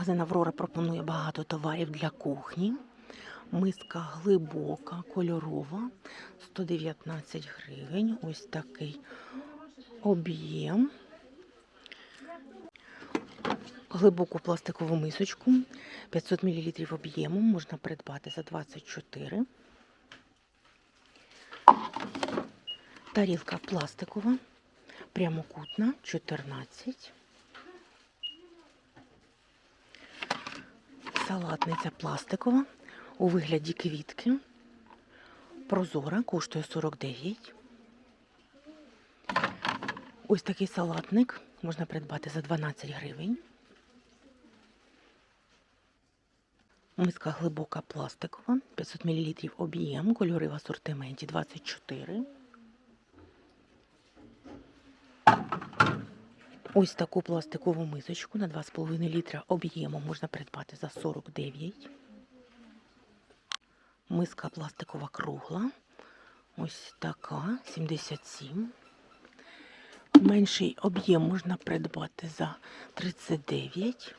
Магазин Аврора пропонує багато товарів для кухні. Миска глибока, кольорова, 119 гривень. Ось такий об'єм. Глибоку пластикову мисочку 500 мл об'єму можна придбати за 24. Тарілка пластикова, прямокутна 14. Салатниця пластикова у вигляді квітки. Прозора коштує 49. Ось такий салатник можна придбати за 12 гривень. Миска глибока пластикова, 500 мл об'єм, кольори в асортименті 24. Ось таку пластикову мисочку на 2,5 літра об'єму можна придбати за 49. Миска пластикова кругла. Ось така 77. Менший об'єм можна придбати за 39.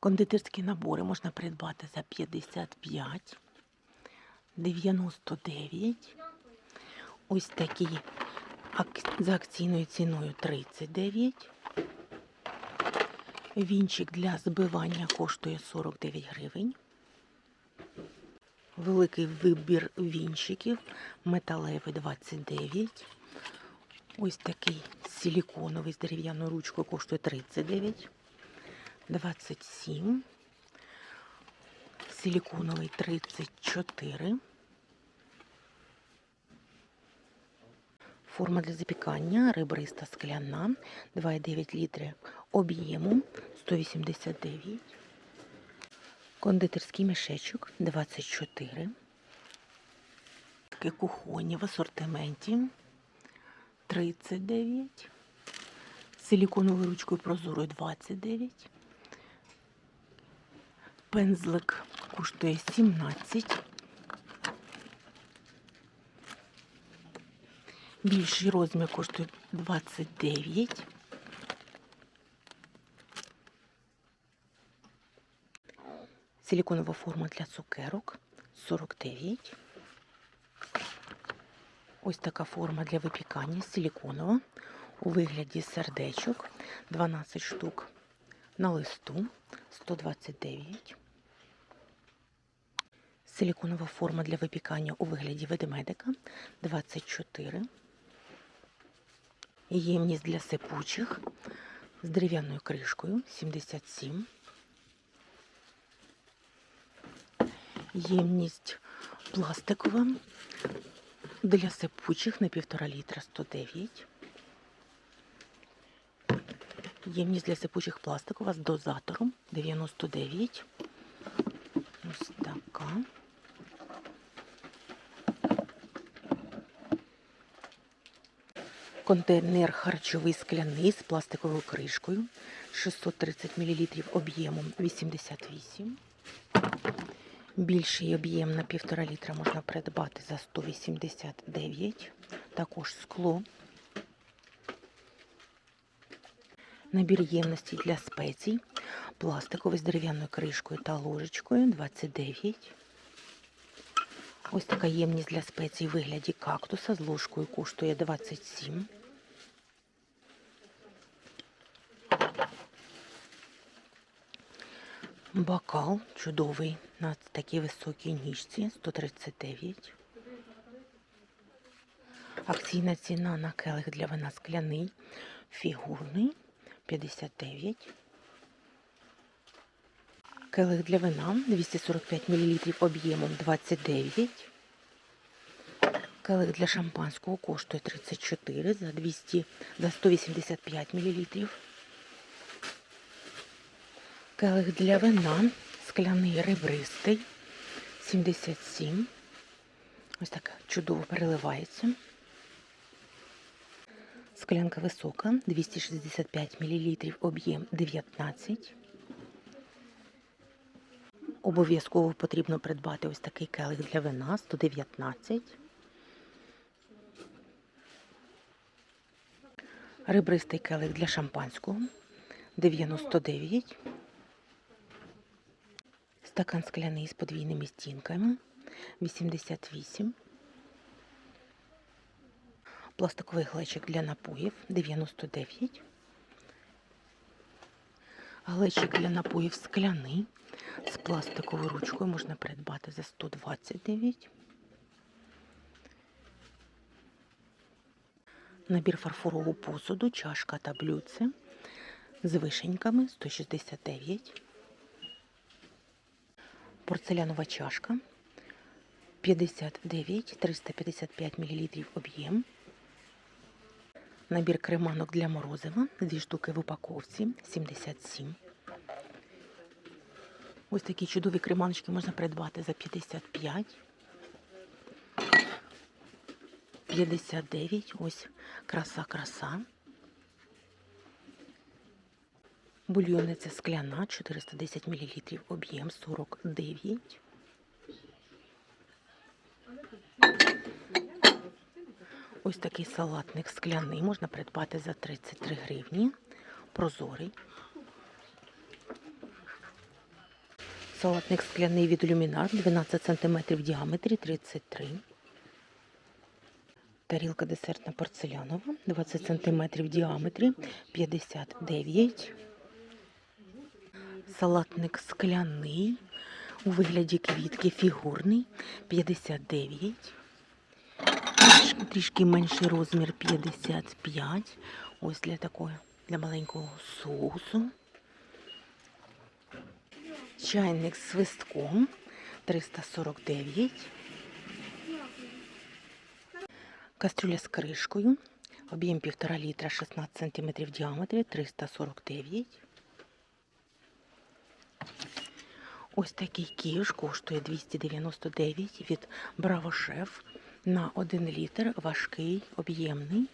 Кондитерські набори можна придбати за 55, 99. Ось такі за акційною ціною 39. Вінчик для збивання коштує 49 гривень. Великий вибір вінчиків. Металевий 29. Ось такий силіконовий з дерев'яною ручкою коштує 39. 27. Силіконовий 34. Форма для запікання ребриста скляна 2,9 літри об'єму 189. Кондитерський мішечок 24. Таке кухонні в асортименті 39. Силіконовою ручкою прозорою 29. Пензлик коштує 17. Більший розмір коштує 29. Силіконова форма для цукерок 49. Ось така форма для випікання силіконова у вигляді сердечок 12 штук на листу 129. Силіконова форма для випікання у вигляді ведмедика 24. Ємність для сипучих з дерев'яною кришкою 77. Ємність пластикова для сипучих на 1,5 літра 109. Ємність для сипучих пластикова з дозатором 99. Ось така. Контейнер харчовий скляний з пластиковою кришкою 630 мл об'ємом 88. Більший об'єм на 1,5 літра можна придбати за 189. Також скло. Набір ємності для спецій. Пластиковий з дерев'яною кришкою та ложечкою 29. Ось така ємність для спецій у вигляді кактуса з ложкою коштує 27. Бокал чудовий на такій високій ніжці 139. Акційна ціна на келих для вина скляний фігурний 59. Келих для вина 245 мл об'ємом 29. Келих для шампанського коштує 34 за 200 за 185 мл. Келих для вина скляний ребристий 77. Ось так чудово переливається. Склянка висока 265 мл, об'єм 19. Обов'язково потрібно придбати ось такий келих для вина 119. Ребристий келих для шампанського 99. Стакан скляний з подвійними стінками 88. Пластиковий глечик для напоїв 99. Глечик для напоїв скляний з пластиковою ручкою можна придбати за 129. Набір фарфорового посуду, чашка та блюдце з вишеньками 169. Порцелянова чашка 59, 355 мл об'єм. Набір креманок для морозива, дві штуки в упаковці 77. Ось такі чудові креманочки можна придбати за 55. 59. Ось краса-краса. Бульйонниця скляна 410 мл, об'єм 49. Ось такий салатник скляний можна придбати за 33 гривні. Прозорий. Салатник скляний від люмінар 12 см в діаметрі 33. Тарілка десертна порцелянова 20 см в діаметрі 59. Салатник скляний у вигляді квітки фігурний 59. Трішки- менший розмір 55. Ось для такого, для маленького соусу. Чайник з свистком 349. Кастрюля з кришкою. Об'єм 1,5 літра 16 см в діаметрі 349. Ось такий кіш коштує 299 від Браво Шеф на 1 літр важкий, об'ємний.